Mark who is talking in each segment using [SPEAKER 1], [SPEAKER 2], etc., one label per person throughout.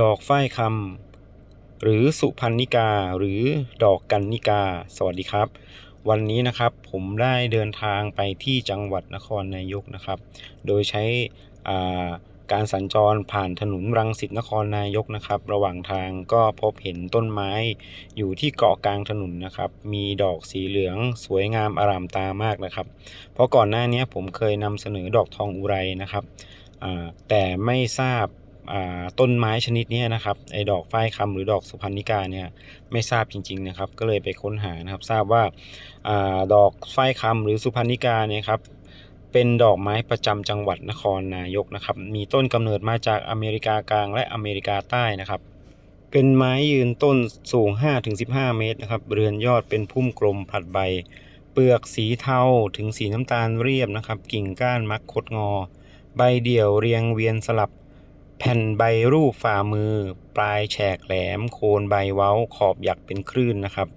[SPEAKER 1] ดอกฝ้ายคำหรือสุพรรณิกาหรือดอกกันนิกา สวัสดีครับ วันนี้นะครับผมได้เดินทางไปที่จังหวัดนครนายกนะครับ โดยใช้การสัญจรผ่านถนนรังสิตนครนายกนะครับ ระหว่างทางก็พบเห็นต้นไม้อยู่ที่เกาะกลางถนนนะครับ มีดอกสีเหลืองสวยงามอร่ามตามากนะครับ เพราะก่อนหน้านี้ผมเคยนำเสนอดอกทองอุไรนะครับแต่ไม่ทราบ ต้นไม้ชนิดนี้นะครับไอ้ดอกฝ้ายคำหรือดอกสุพรรณิกาเนี่ยไม่ทราบจริงๆนะครับก็เลยไปค้นหานะครับทราบว่าอาดอกฝ้ายคำหรือสุพรรณิกาเนี่ยครับเป็นดอกไม้ประจำจังหวัดนครนายกนะครับมีต้นกำเนิดมาจากอเมริกากลางและอเมริกาใต้นะครับเป็นไม้ยืนต้นสูง 5-15 เมตรนะครับเรือนยอดเป็นพุ่มกลมผลัดใบ เปลือกสีเทาถึงสีน้ำตาลเรียบนะครับ กิ่งก้านมักคดงอ ใบเดี่ยวเรียงเวียนสลับ แผ่นใบรูปฝ่ามือ ปลายแฉกแหลม โคนใบเว้าขอบหยักเป็นคลื่นนะครับ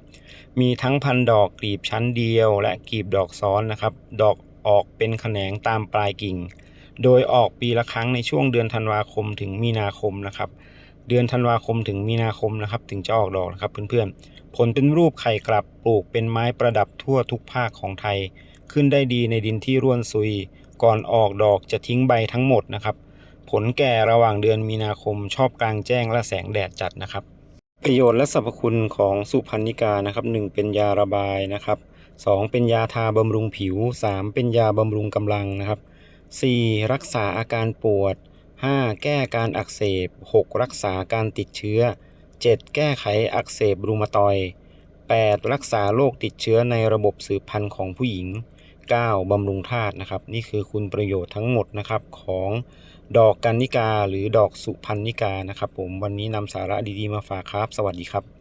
[SPEAKER 1] มีทั้งพันดอกกลีบชั้นเดียว และกลีบดอกซ้อนนะครับ ดอกออกเป็นแขนงตามปลายกิ่ง โดยออกปีละครั้งในช่วงเดือนธันวาคมถึงมีนาคมนะครับ เดือนธันวาคมถึงมีนาคมนะครับ ถึงจะออกดอกนะครับเพื่อนๆ ผลเป็นรูปไข่กลับปลูกเป็นไม้ประดับทั่วทุกภาคของไทย ขึ้นได้ดีในดินที่ร่วนซุย ก่อนออกดอกจะทิ้งใบทั้งหมดนะครับ ผลแก่ระหว่างเดือนมีนาคมชอบกลางแจ้งและแสงแดดจัดนะครับ ประโยชน์และสรรพคุณของสุพรรณิกานะครับหนึ่งเป็นยาระบายนะครับสองเป็นยาทาบำรุงผิวสามเป็นยาบำรุงกำลังนะครับสี่รักษาอาการปวดห้าแก้การอักเสบหกรักษาการติดเชื้อเจ็ดแก้ไขอักเสบรูมาตอยด์แปดรักษาโรคติดเชื้อในระบบสืบพันธุ์ของผู้หญิง บำรุงธาตุนะครับ นี่คือคุณประโยชน์ทั้งหมดนะครับของดอกกันนิกาหรือดอกสุพรรณิกานะครับ ผมวันนี้นำสาระดีๆมาฝากครับ สวัสดีครับ